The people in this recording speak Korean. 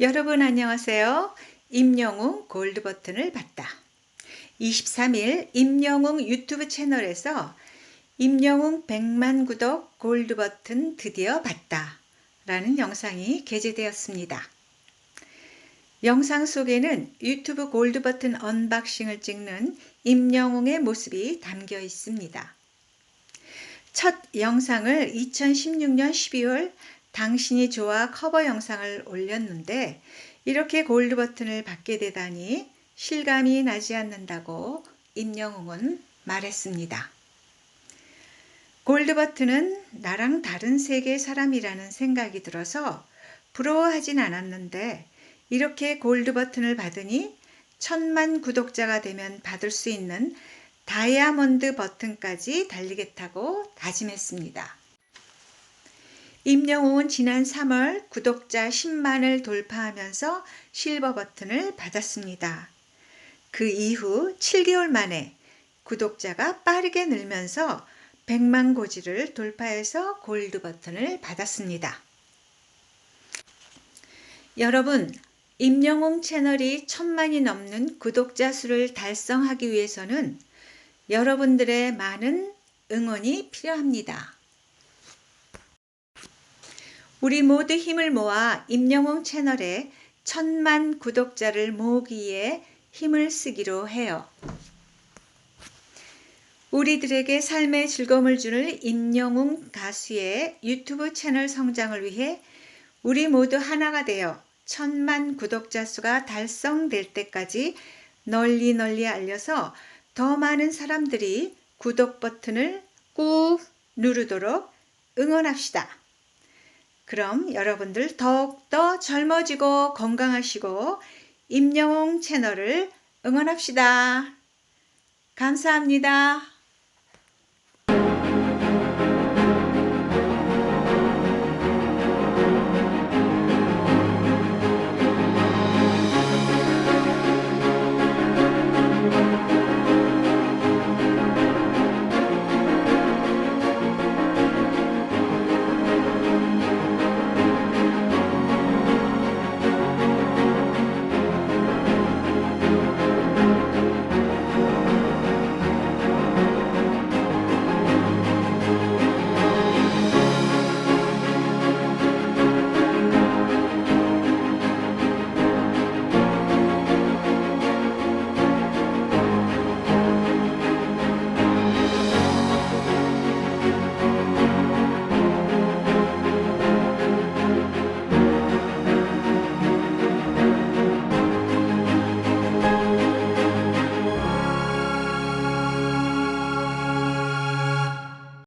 여러분 안녕하세요. 임영웅 골드 버튼을 받다. 23일 임영웅 유튜브 채널에서 임영웅 100만 구독 골드 버튼 드디어 받다 라는 영상이 게재되었습니다. 영상 속에는 유튜브 골드 버튼 언박싱을 찍는 임영웅의 모습이 담겨 있습니다. 첫 영상을 2016년 12월 당신이 좋아 커버 영상을 올렸는데 이렇게 골드 버튼을 받게 되다니 실감이 나지 않는다고 임영웅은 말했습니다. 골드 버튼은 나랑 다른 세계 사람이라는 생각이 들어서 부러워하진 않았는데 이렇게 골드 버튼을 받으니 천만 구독자가 되면 받을 수 있는 다이아몬드 버튼까지 달리겠다고 다짐했습니다. 임영웅은 지난 3월 구독자 10만을 돌파하면서 실버 버튼을 받았습니다. 그 이후 7개월 만에 구독자가 빠르게 늘면서 100만 고지를 돌파해서 골드 버튼을 받았습니다. 여러분, 임영웅 채널이 천만이 넘는 구독자 수를 달성하기 위해서는 여러분들의 많은 응원이 필요합니다. 우리 모두 힘을 모아 임영웅 채널에 천만 구독자를 모으기에 힘을 쓰기로 해요. 우리들에게 삶의 즐거움을 주는 임영웅 가수의 유튜브 채널 성장을 위해 우리 모두 하나가 되어 천만 구독자 수가 달성될 때까지 널리 널리 알려서 더 많은 사람들이 구독 버튼을 꾹 누르도록 응원합시다. 그럼 여러분들 더욱더 젊어지고 건강하시고 임영웅 채널을 응원합시다. 감사합니다.